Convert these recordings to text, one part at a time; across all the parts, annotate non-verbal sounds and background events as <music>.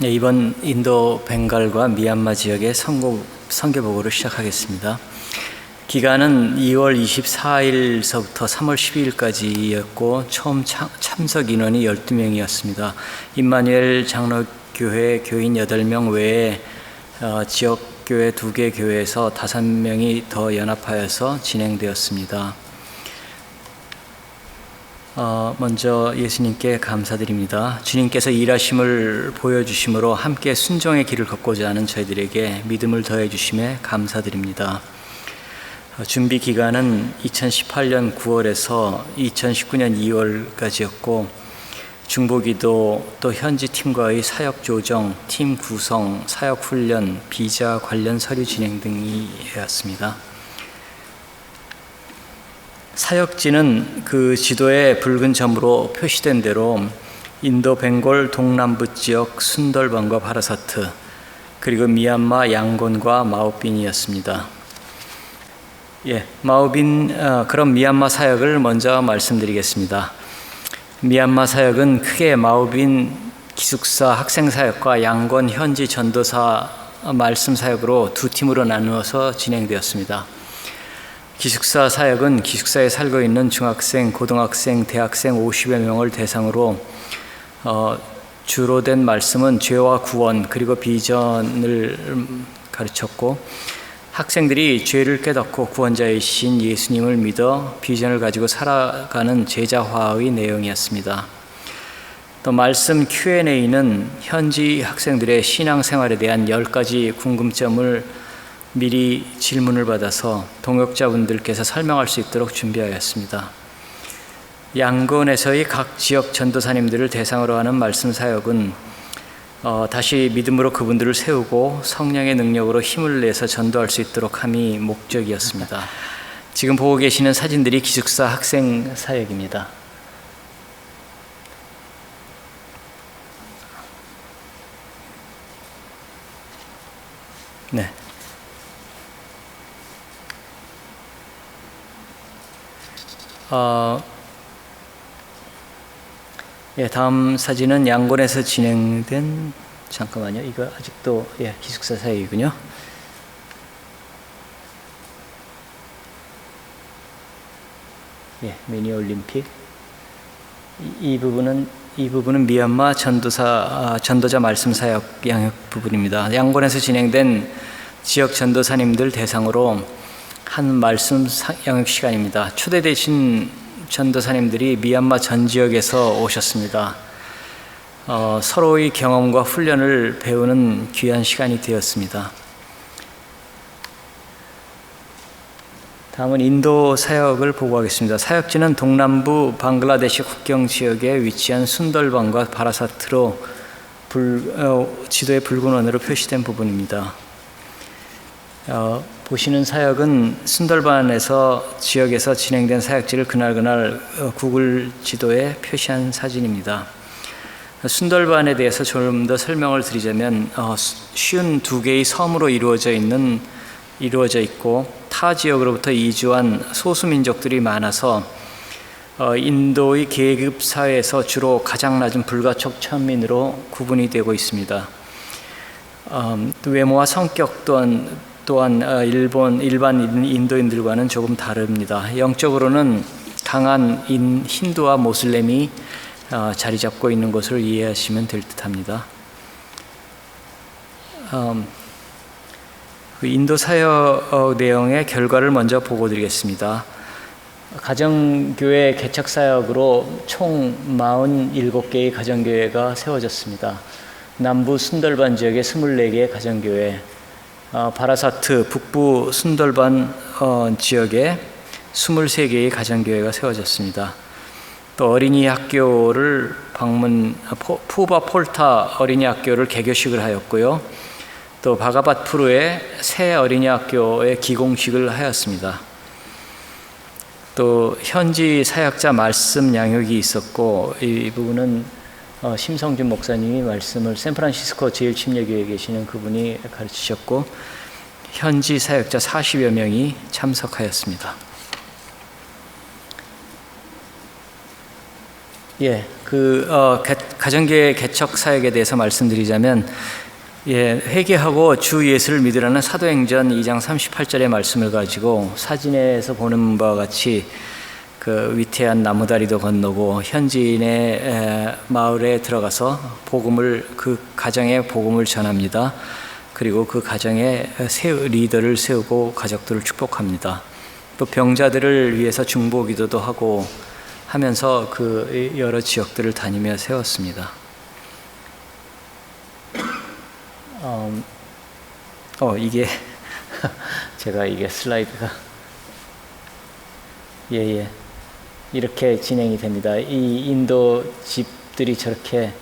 네, 이번 인도 벵갈과 미얀마 지역의 선거, 선교 보고를 시작하겠습니다. 기간은 2월 24일서부터 3월 12일까지였고 처음 참, 석 인원이 12명이었습니다. 임마누엘 장로교회 교인 8명 외에 어, 지역 교회 2개 교회에서 5명이 더 연합하여서 진행되었습니다. 어, 먼저 예수님께 감사드립니다. 주님께서 일하심을 보여주심으로 함께 순종의 길을 걷고자 하는 저희들에게 믿음을 더해 주심에 감사드립니다. 어, 준비 기간은 2018년 9월에서 2019년 2월까지였고 중보기도 또 현지 팀과의 사역 조정, 팀 구성, 사역 훈련, 비자 관련 서류 진행 등이었습니다. 사역지는 그 지도에 붉은 점으로 표시된 대로 인도 벵골 동남부 지역 순덜반과 바라사트 그리고 미얀마 양곤과 마오빈이었습니다. 예, 마오빈 어, 그럼 미얀마 사역을 먼저 말씀드리겠습니다. 미얀마 사역은 크게 마오빈 기숙사 학생 사역과 양곤 현지 전도사 말씀 사역으로 두 팀으로 나누어서 진행되었습니다. 기숙사 사역은 기숙사에 살고 있는 중학생, 고등학생, 대학생 50여 명을 대상으로 어, 주로 된 말씀은 죄와 구원 그리고 비전을 가르쳤고 학생들이 죄를 깨닫고 구원자이신 예수님을 믿어 비전을 가지고 살아가는 제자화의 내용이었습니다. 또 말씀 Q&A는 현지 학생들의 신앙생활에 대한 10가지 궁금점을 미리 질문을 받아서 동역자분들께서 설명할 수 있도록 준비하였습니다. 양곤에서의 각 지역 전도사님들을 대상으로 하는 말씀 사역은 어, 다시 믿음으로 그분들을 세우고 성령의 능력으로 힘을 내서 전도할 수 있도록 함이 목적이었습니다. 지금 보고 계시는 사진들이 기숙사 학생 사역입니다. 네. 어, 예, 다음 사진은 양곤에서 진행된 잠깐만요. 이거 아직도 예, 기숙사 사이군요. 예, 미니 올림픽. 이, 이, 부분은 이 부분은 미얀마 전도사 아, 전도자 말씀 사역 양육 부분입니다. 양곤에서 진행된 지역 전도사님들 대상으로 한 말씀 양육 시간입니다. 초대되신 전도사님들이 미얀마 전 지역에서 오셨습니다. 어, 서로의 경험과 훈련을 배우는 귀한 시간이 되었습니다. 다음은 인도 사역을 보고하겠습니다. 사역지는 동남부 방글라데시 국경 지역에 위치한 순덜반과 바라사트로 불, 어, 지도에 붉은 원으로 표시된 부분입니다. 어, 보시는 사역은 순덜반에서 지역에서 진행된 사역지를 그날그날 어, 구글 지도에 표시한 사진입니다. 순덜반에 대해서 좀 더 설명을 드리자면 어, 쉬운 두 개의 섬으로 이루어져 있는 이루어져 있고 타 지역으로부터 이주한 소수 민족들이 많아서 어, 인도의 계급 사회에서 주로 가장 낮은 불가촉 천민으로 구분이 되고 있습니다. 음, 외모와 성격 또한 또한 어, 일본 일반 인도인들과는 조금 다릅니다. 영적으로는 강한 인, 힌두와 모슬렘이 어, 자리 잡고 있는 것을 이해하시면 될 듯합니다. 음, 그 인도 사역 어, 내용의 결과를 먼저 보고 드리겠습니다. 가정교회 개척 사역으로 총 47개의 가정교회가 세워졌습니다. 남부 순덜반 지역의 24개의 가정교회, 어, 바라사트 북부 순돌반 어, 지역에 23개의 가정교회가 세워졌습니다. 또 어린이 학교를 방문 푸바 폴타 어린이 학교를 개교식을 하였고요. 또 바가바프루의 새 어린이 학교의 기공식을 하였습니다. 또 현지 사역자 말씀 양육이 있었고 이 부분은 어, 심성준 목사님이 말씀을 샌프란시스코 제일침례교회에 계시는 그분이 가르치셨고 현지 사역자 40여 명이 참석하였습니다. 예, 그 어, 개- 가정교회 개척 사역에 대해서 말씀드리자면 예, 회개하고 주 예수를 믿으라는 사도행전 2장 38절의 말씀을 가지고 사진에서 보는 바와 같이 그 위태한 나무다리도 건너고 현지인의 에, 마을에 들어가서 복음을 그 가정에 복음을 전합니다. 그리고 그 가정에 세 리더를 세우고 가족들을 축복합니다. 또 병자들을 위해서 중보 기도도 하고 하면서 그 여러 지역들을 다니며 세웠습니다. 음, 어 이게 <laughs> 제가 이게 슬라이드가 예예 이렇게 진행이 됩니다. 이 인도 집들이 저렇게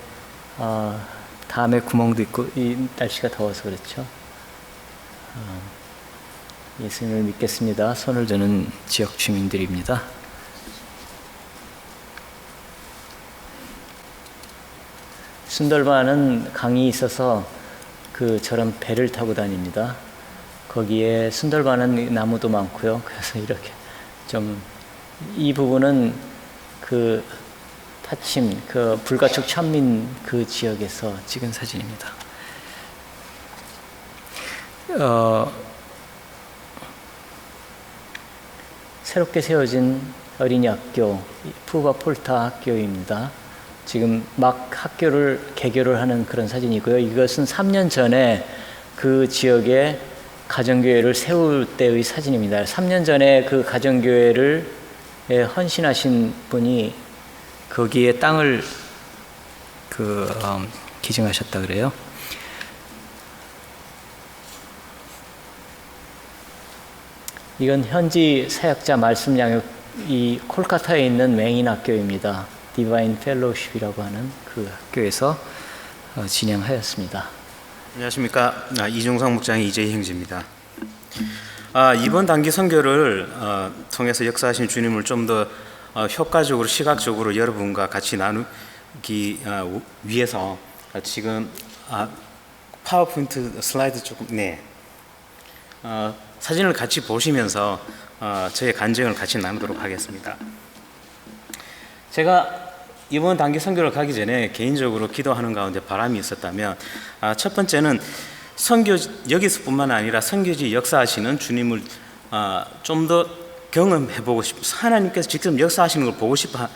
어, 다음에 구멍도 있고 이 날씨가 더워서 그렇죠. 어, 예수님을 믿겠습니다. 손을 드는 지역 주민들입니다. 순돌반은 강이 있어서 그 저런 배를 타고 다닙니다. 거기에 순돌반은 나무도 많고요. 그래서 이렇게 좀 이 부분은 그 파침 그 불가촉 천민 그 지역에서 찍은 사진입니다. 어, 새롭게 세워진 어린이 학교 푸바 폴타 학교입니다. 지금 막 학교를 개교를 하는 그런 사진이고요. 이것은 3년 전에 그 지역에 가정교회를 세울 때의 사진입니다. 3년 전에 그 가정교회를 에 헌신하신 분이 거기에 땅을 그 음, 기증하셨다 그래요. 이건 현지 사역자 말씀 양육 이 콜카타에 있는 맹인 학교입니다. 디바인 펠로우십이라고 하는 그 학교에서 어, 진행하였습니다. 안녕하십니까 아, 이종상 목장의 이재희 형제입니다. 아, 이번 단기 선교를 어, 통해서 역사하신 주님을 좀더 어, 효과적으로 시각적으로 여러분과 같이 나누기 어, 위해서 아, 지금 아, 파워포인트 슬라이드 조금 네 어, 사진을 같이 보시면서 어, 저의 간증을 같이 나누도록 하겠습니다. 제가 이번 단기 선교를 가기 전에 개인적으로 기도하는 가운데 바람이 있었다면 아, 첫 번째는 선교 여기서뿐만 아니라 선교지 역사하시는 주님을 아, 좀더 경험해 보고 싶 하나님께서 직접 역사하시는 걸 보고 싶어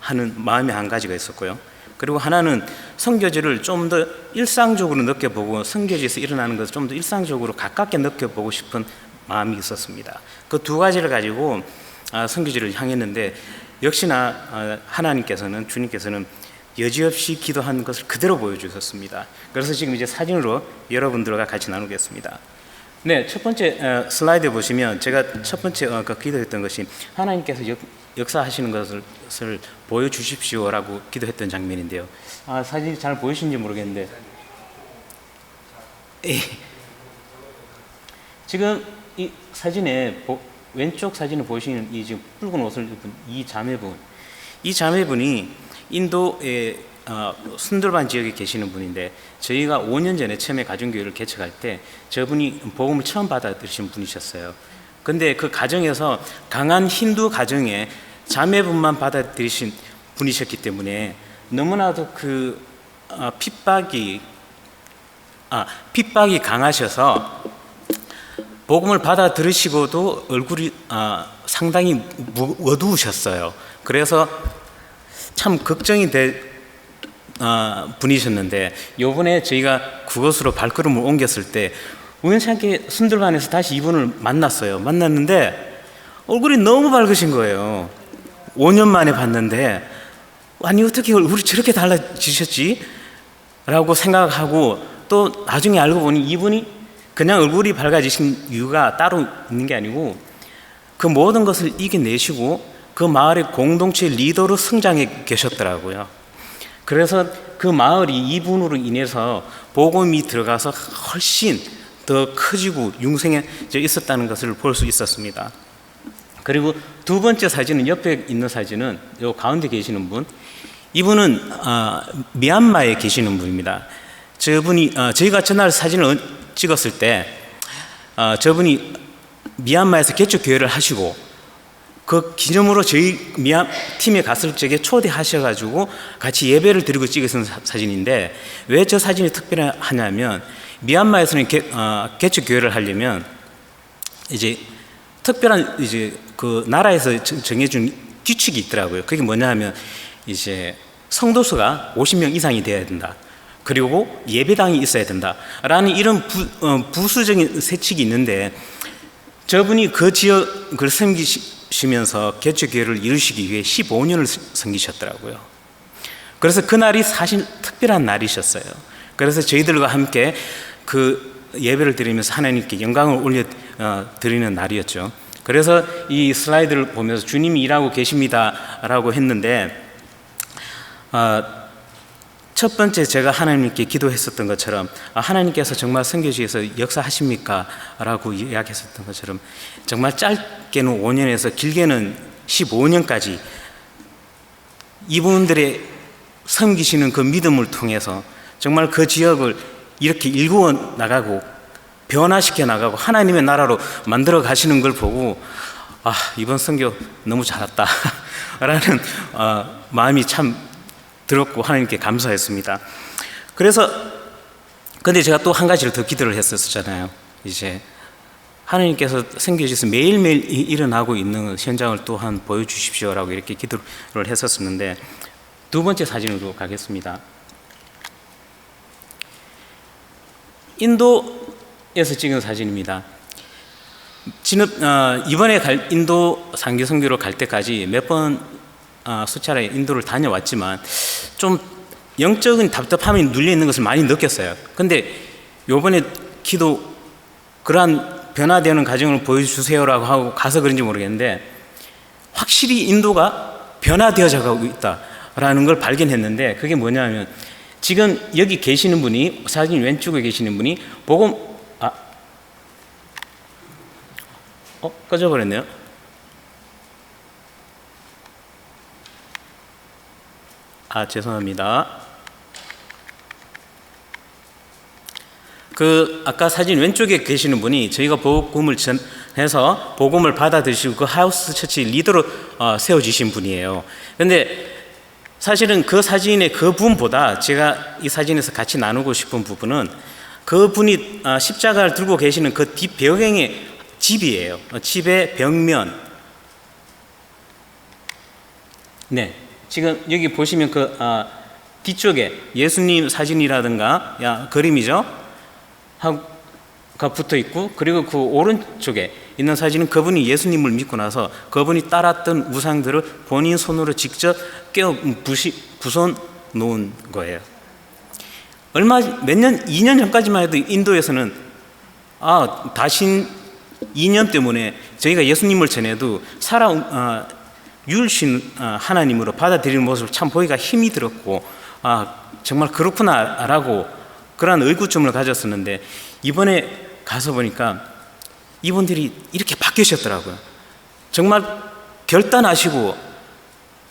하는 마음이 한 가지가 있었고요. 그리고 하나는 선교지를 좀 더 일상적으로 느껴보고 선교지에서 일어나는 것을 좀 더 일상적으로 가깝게 느껴보고 싶은 마음이 있었습니다. 그 두 가지를 가지고 아, 선교지를 향했는데 역시나 아, 하나님께서는 주님께서는 여지없이 기도한 것을 그대로 보여주셨습니다. 그래서 지금 이제 사진으로 여러분들과 같이 나누겠습니다. 네, 첫 번째 어, 슬라이드 보시면 제가 첫 번째 어, 그 기도했던 것이 하나님께서 역, 역사하시는 것을, 보여주십시오라고 기도했던 장면인데요. 아, 사진이 잘 보이시는지 모르겠는데 예. 지금 이 사진에 보, 왼쪽 사진을 보시는 이 지금 붉은 옷을 입은 이 자매분, 이 자매분이 인도의 어, 순돌반 지역에 계시는 분인데 저희가 5년 전에 처음에 가정교회를 개척할 때 저분이 복음을 처음 받아들이신 분이셨어요. 근데 그 가정에서 강한 힌두 가정에 자매분만 받아들이신 분이셨기 때문에 너무나도 그 어, 핍박이 아, 핍박이 강하셔서 복음을 받아 들으시고도 얼굴이 아, 상당히 무, 어두우셨어요. 그래서 참 걱정이 될 아, 분이셨는데 요번에 저희가 그곳으로 발걸음을 옮겼을 때 우연찮게 순들반에서 다시 이분을 만났어요. 만났는데 얼굴이 너무 밝으신 거예요. 5년 만에 봤는데 아니 어떻게 얼굴이 저렇게 달라지셨지? 라고 생각하고 또 나중에 알고 보니 이분이 그냥 얼굴이 밝아지신 이유가 따로 있는 게 아니고 그 모든 것을 이겨내시고 그 마을의 공동체 리더로 성장해 계셨더라고요. 그래서 그 마을이 이분으로 인해서 복음이 들어가서 훨씬 더 커지고 융성해 있었다는 것을 볼 수 있었습니다. 그리고 두 번째 사진은 옆에 있는 사진은 요 가운데 계시는 분 이분은 아, 미얀마에 계시는 분입니다. 저분이 아, 저희가 전날 사진을 찍었을 때 아, 저분이 미얀마에서 개척 교회를 하시고 그 기념으로 저희 미얀 팀에 갔을 적에 초대하셔가지고 같이 예배를 드리고 사- 사진인데 왜 저 사진이 특별하냐면 미얀마에서는 개, 어, 개척 교회를 하려면 이제 특별한 이제 그 나라에서 정- 정해준 규칙이 있더라고요. 그게 뭐냐하면 이제 성도수가 50명 이상이 되어야 된다. 그리고 예배당이 있어야 된다라는 이런 부, 어, 부수적인 세칙이 있는데 저분이 그 지역을 섬기시 면서 개척교회를 이루시기 위해 15년을 섬기셨더라고요. 그래서 그날이 사실 특별한 날이셨어요. 그래서 저희들과 함께 그 예배를 드리면서 하나님께 영광을 올려 어, 드리는 날이었죠. 그래서 이 슬라이드를 보면서 주님이 일하고 계십니다라고 했는데 어, 첫 번째 제가 하나님께 기도했었던 것처럼 아, 하나님께서 정말 선교지에서 역사하십니까? 라고 이야기했었던 것처럼 정말 짧 게는 5년에서 길게는 15년까지 이분들의 섬기시는 그 믿음을 통해서 정말 그 지역을 이렇게 일구어 나가고 변화시켜 나가고 하나님의 나라로 만들어 가시는 걸 보고 아 이번 선교 너무 잘했다 <laughs> 라는 어, 마음이 참 들었고 하나님께 감사했습니다. 그래서 근데 제가 또 한 가지를 더 기도를 했었잖아요. 이제 하나님께서 생겨지서 매일매일 이- 일어나고 있는 현장을 또한 보여주십시오라고 이렇게 기도를 했었었는데 두 번째 사진으로 가겠습니다. 인도에서 찍은 사진입니다. 지금 어, 이번에 갈 인도 상교 선교로 갈 때까지 몇번 어, 수차례 인도를 다녀왔지만 좀 영적인 답답함이 눌려 있는 것을 많이 느꼈어요. 근데 요번에 기도 그러한 변화되는 과정을 보여주세요라고 하고 가서 그런지 모르겠는데 확실히 인도가 변화되어져 가고 있다라는 걸 발견했는데 그게 뭐냐면 지금 여기 계시는 분이 사진 왼쪽에 계시는 분이 복음 아 어, 꺼져버렸네요. 아, 죄송합니다. 그 아까 사진 왼쪽에 계시는 분이 저희가 복음을 전해서 복음을 받아들이시고 그 하우스 처치 리더로 어, 세워주신 분이에요. 근데 사실은 그 사진의 그 분보다 제가 이 사진에서 같이 나누고 싶은 부분은 그 분이 아, 십자가를 들고 계시는 그 뒷배경의 집이에요. 어, 집의 벽면. 네. 지금 여기 보시면 그 아, 뒤쪽에 예수님 사진이라든가 야, 그림이죠. 하가 붙어 있고 그리고 그 오른쪽에 있는 사진은 그분이 예수님을 믿고 나서 그분이 따랐던 우상들을 본인 손으로 직접 깨어 부시 부숴 놓은 거예요. 얼마 몇 년, 2년 전까지만 해도 인도에서는 아 다신 2년 때문에 저희가 예수님을 전해도 살아 아, 유일신 아, 하나님으로 받아들이는 모습을 참 보기가 힘이 들었고 아 정말 그렇구나라고 그러한 의구점을 가졌었는데 이번에 가서 보니까 이분들이 이렇게 바뀌셨더라고요. 정말 결단하시고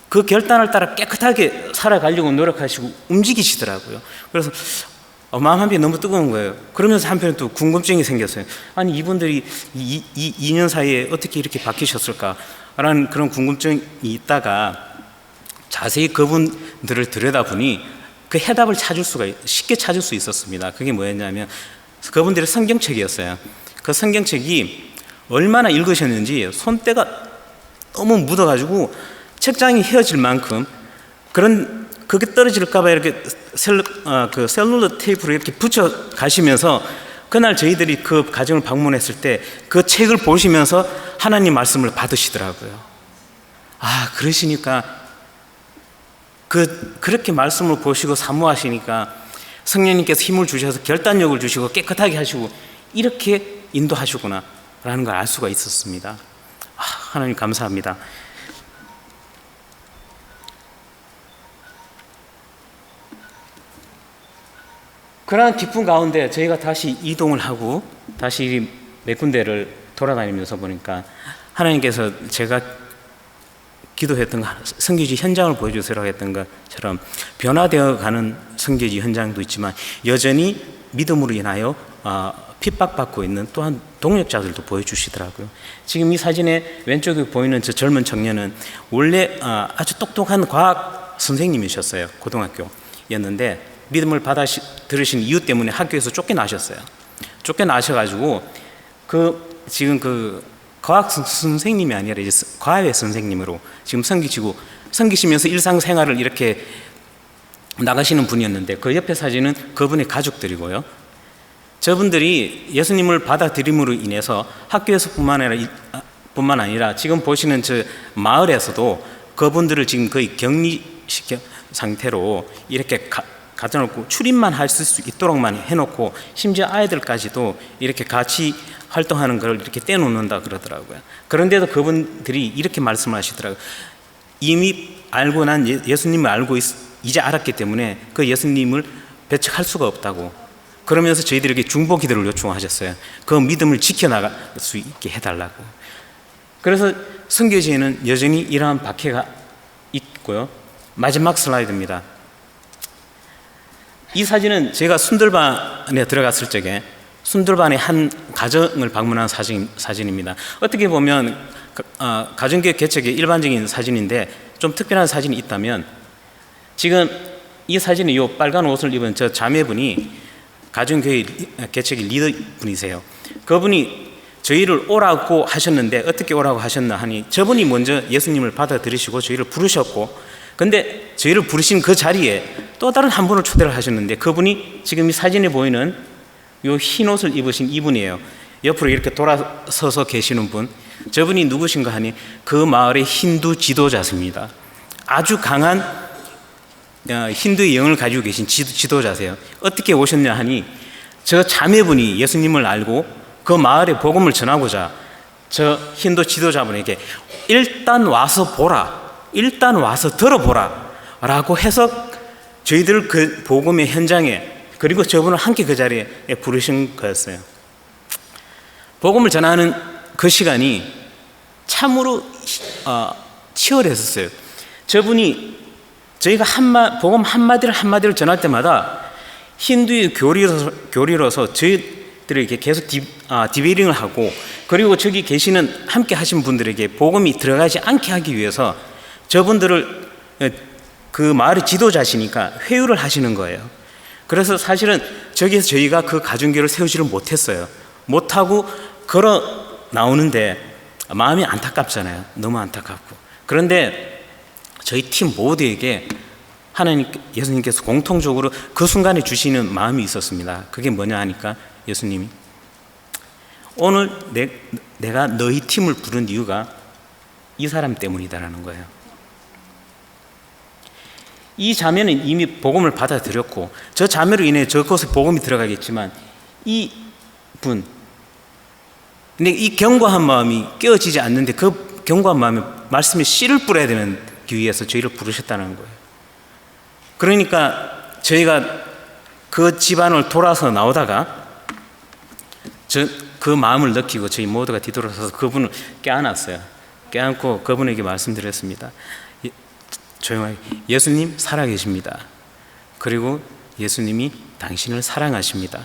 그 결단을 따라 깨끗하게 살아가려고 노력하시고 움직이시더라고요. 그래서 어, 마음 한편이 너무 뜨거운 거예요. 그러면서 한편에 또 궁금증이 생겼어요. 아니 이분들이 이, 이 2년 사이에 어떻게 이렇게 바뀌셨을까라는 그런 궁금증이 있다가 자세히 그분들을 들여다보니 그 해답을 찾을 수가 있- 쉽게 찾을 수 있었습니다. 그게 뭐였냐면 그분들의 성경책이었어요. 그 성경책이 얼마나 읽으셨는지 손때가 너무 묻어가지고 책장이 헤어질 만큼 그런 그게 떨어질까봐 이렇게 셀, 어, 그 셀룰러 테이프로 이렇게 붙여 가시면서 그날 저희들이 그 가정을 방문했을 때 그 책을 보시면서 하나님 말씀을 받으시더라고요. 아 그러시니까 그 그렇게 말씀을 보시고 사모하시니까 성령님께서 힘을 주셔서 결단력을 주시고 깨끗하게 하시고 이렇게 인도하시구나 라는 걸 알 수가 있었습니다. 아, 하나님 감사합니다. 그러한 기쁨 가운데 저희가 다시 이동을 하고 다시 몇 군데를 돌아다니면서 보니까 하나님께서 제가 기도했던 거, 성교지 현장을 보여주세요 했던 것처럼 변화되어 가는 성교지 현장도 있지만 여전히 믿음으로 인하여 어, 핍박받고 있는 또한 동력자들도 보여주시더라고요. 지금 이 사진에 왼쪽에 보이는 저 젊은 청년은 원래 아, 아주 똑똑한 과학 선생님이셨어요. 고등학교였는데 믿음을 받아 들으신 이유 때문에 학교에서 쫓겨나셨어요. 쫓겨나셔가지고 그 지금 그 과학 선- 선생님이 아니라 이제 스- 과외 선생님으로 지금 섬기시고 섬기시면서 일상생활을 이렇게 나가시는 분이었는데 그 옆에 사진은 그분의 가족들이고요. 저분들이 예수님을 받아들임으로 인해서 학교에서뿐만 아니라 이- 아, 뿐만 아니라 지금 보시는 저 마을에서도 그분들을 지금 거의 격리시켜 상태로 이렇게 가, 가져놓고 출입만 할 수 있도록만 해놓고 심지어 아이들까지도 이렇게 같이 활동하는 걸 이렇게 떼놓는다 그러더라고요. 그런데도 그분들이 이렇게 말씀하시더라고요. 이미 알고 난 예- 예수님을 알고 있, 이제 알았기 때문에 그 예수님을 배척할 수가 없다고 그러면서 저희들에게 중보 기도를 요청하셨어요. 그 믿음을 지켜나갈 수 있게 해달라고. 그래서 선교지에는 여전히 이러한 박해가 있고요. 마지막 슬라이드입니다. 이 사진은 제가 순들반에 들어갔을 적에 순들반의 한 가정을 방문한 사진, 사진입니다. 어떻게 보면 가- 어, 가정교육 개척의 일반적인 사진인데 좀 특별한 사진이 있다면 지금 이 사진은 요 빨간 옷을 입은 저 자매분이 가정교육 개척의 리더분이세요. 그분이 저희를 오라고 하셨는데 어떻게 오라고 하셨나 하니 저분이 먼저 예수님을 받아들이시고 저희를 부르셨고 근데 저희를 부르신 그 자리에 또 다른 한 분을 초대를 하셨는데 그분이 지금 이 사진에 보이는 요 흰 옷을 입으신 이분이에요. 옆으로 이렇게 돌아서서 계시는 분. 저분이 누구신가 하니 그 마을의 힌두 지도자십니다. 아주 강한 어, 힌두의 영을 가지고 계신 지도, 지도자세요. 어떻게 오셨냐 하니 저 자매분이 예수님을 알고 그 마을에 복음을 전하고자 저 힌두 지도자분에게 일단 와서 보라. 일단 와서 들어보라. 라고 해서 저희들 그 복음의 현장에 그리고 저분을 함께 그 자리에 부르신 거였어요. 복음을 전하는 그 시간이 참으로 어, 치열했었어요. 저분이 저희가 한마 복음 한마디를 한마디를 전할 때마다 힌두의 교리로서, 교리로서 저희들에게 계속 디, 아, 디베이링을 하고 그리고 저기 계시는 함께 하신 분들에게 복음이 들어가지 않게 하기 위해서 저분들을 에, 그 마을의 지도자시니까 회유를 하시는 거예요. 그래서 사실은 저기서 저희가 그 가정교를 세우지를 못했어요. 못하고 걸어 나오는데 마음이 안타깝잖아요. 너무 안타깝고. 그런데 저희 팀 모두에게 하나님 예수님께서 공통적으로 그 순간에 주시는 마음이 있었습니다. 그게 뭐냐 하니까 예수님이 오늘 내, 내가 너희 팀을 부른 이유가 이 사람 때문이다라는 거예요. 이 자매는 이미 복음을 받아들였고 저 자매로 인해 저곳에 복음이 들어가겠지만 이 분 근데 이 견고한 마음이 깨어지지 않는데 그 견고한 마음에 말씀에 씨를 뿌려야 되는 기 위해서 저희를 부르셨다는 거예요. 그러니까 저희가 그 집안을 돌아서 나오다가 저 그 마음을 느끼고 저희 모두가 뒤돌아서서 그분을 껴안았어요. 껴안고 그분에게 말씀드렸습니다. 예, 조용하게 예수님 살아계십니다. 그리고 예수님이 당신을 사랑하십니다.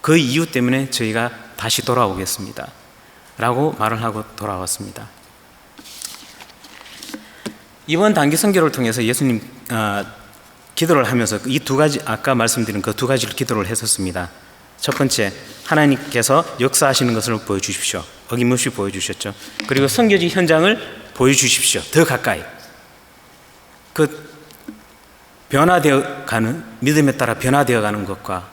그 이유 때문에 저희가 다시 돌아오겠습니다. 라고 말을 하고 돌아왔습니다. 이번 단기 선교를 통해서 예수님 아, 기도를 하면서 이 두 가지 아까 말씀드린 그 두 가지를 기도를 했었습니다. 첫 번째 하나님께서 역사하시는 것을 보여주십시오. 어김없이 보여주셨죠. 그리고 선교지 현장을 보여주십시오. 더 가까이. 그 변화되어 가는 믿음에 따라 변화되어 가는 것과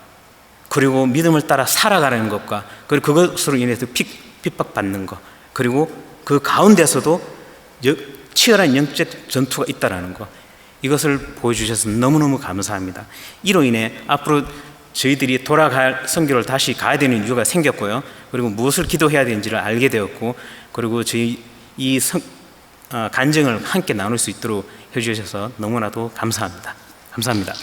그리고 믿음을 따라 살아가는 것과 그리고 그것으로 인해서 핍, 핍박받는 것 그리고 그 가운데서도 여- 치열한 영적 전투가 있다라는 것 이것을 보여주셔서 너무너무 감사합니다. 이로 인해 앞으로 저희들이 돌아갈 선교를 다시 가야 되는 이유가 생겼고요. 그리고 무엇을 기도해야 되는지를 알게 되었고 그리고 저희 이 성, 어, 간증을 함께 나눌 수 있도록 해주셔서 너무나도 감사합니다. 감사합니다.